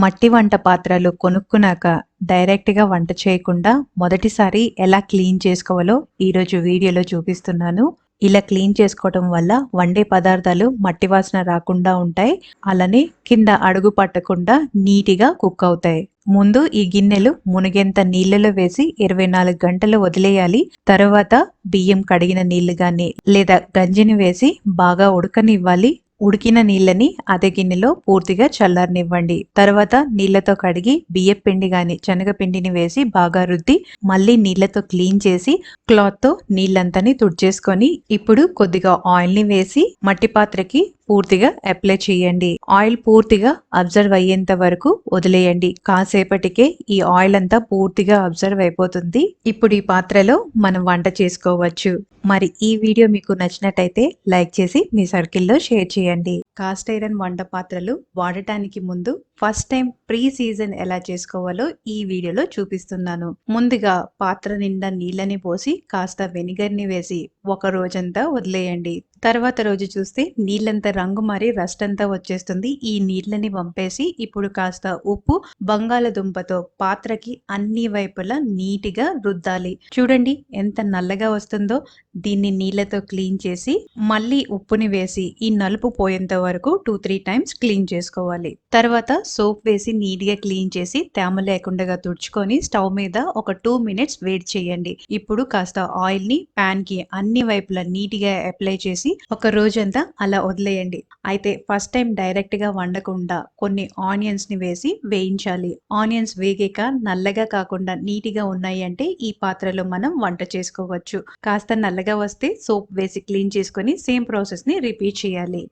మట్టి వంట పాత్రలు కొనుక్కున్నాక డైరెక్ట్గా వంట చేయకుండా మొదటిసారి ఎలా క్లీన్ చేసుకోవాలో ఈరోజు వీడియోలో చూపిస్తున్నాను. ఇలా క్లీన్ చేసుకోవటం వల్ల వండే పదార్థాలు మట్టి వాసన రాకుండా ఉంటాయి. అలానే కింద అడుగు పట్టకుండా నీటిగా కుక్ అవుతాయి. ముందు ఈ గిన్నెలు మునిగేంత నీళ్ళలో వేసి ఇరవై నాలుగు గంటలు వదిలేయాలి. తర్వాత బియ్యం కడిగిన నీళ్ళు గాని లేదా గంజిని వేసి బాగా ఉడకనివ్వాలి. ఉడికిన నీళ్ళని అదే గిన్నెలో పూర్తిగా చల్లారనివ్వండి. తర్వాత నీళ్ళతో కడిగి బియ్య పిండి గాని శనగపిండిని వేసి బాగా రుద్ది మళ్ళీ నీళ్ళతో క్లీన్ చేసి క్లాత్తో నీళ్ళంతని తుడిచేసుకొని ఇప్పుడు కొద్దిగా ఆయిల్ని వేసి మట్టి పాత్రకి పూర్తిగా అప్లై చేయండి. ఆయిల్ పూర్తిగా అబ్జర్వ్ అయ్యేంత వరకు వదిలేయండి. కాసేపటికే ఈ ఆయిల్ అంతా పూర్తిగా అబ్జర్వ్ అయిపోతుంది. ఇప్పుడు ఈ పాత్రలో మనం వంట చేసుకోవచ్చు. మరి ఈ వీడియో మీకు నచ్చినట్టయితే లైక్ చేసి మీ సర్కిల్లో షేర్ చేయండి. కాస్ట్ ఐరన్ వంట పాత్రలు వాడటానికి ముందు ఫస్ట్ టైం ప్రీ సీజన్ ఎలా చేసుకోవాలో ఈ వీడియోలో చూపిస్తున్నాను. ముందుగా పాత్ర నిండా నీళ్ళని పోసి కాస్త వెనిగర్ని వేసి ఒక రోజంతా వదిలేయండి. తర్వాత రోజు చూస్తే నీళ్ళంతా రంగు మారి రస్ట్ అంతా వచ్చేస్తుంది. ఈ నీళ్ళని వంపేసి ఇప్పుడు కాస్త ఉప్పు బంగాళదుంపతో పాత్రకి అన్ని వైపులా నీటిగా రుద్దాలి. చూడండి ఎంత నల్లగా వస్తుందో. దీన్ని నీళ్ళతో క్లీన్ చేసి మళ్ళీ ఉప్పుని వేసి ఈ నలుపు పోయేంత వరకు టూ త్రీ టైమ్స్ క్లీన్ చేసుకోవాలి. తర్వాత సోప్ వేసి నీట్గా క్లీన్ చేసి తేమ లేకుండా తుడుచుకొని స్టవ్ మీద ఒక టూ మినిట్స్ వేడి చేయండి. ఇప్పుడు కాస్త ఆయిల్ని పాన్కి అన్ని వైపులా నీట్గా అప్లై చేసి ఒక రోజంతా అలా వదిలేయండి. అయితే ఫస్ట్ టైం డైరెక్ట్గా వండకుండా కొన్ని ఆనియన్స్ని వేసి వేయించాలి. ఆనియన్స్ వేగాక నల్లగా కాకుండా నీటిగా ఉన్నాయి అంటే ఈ పాత్రలో మనం వంట చేసుకోవచ్చు. కాస్త నల్లగా వస్తే సోప్ వేసి క్లీన్ చేసుకొని సేమ్ ప్రాసెస్ని రిపీట్ చేయాలి.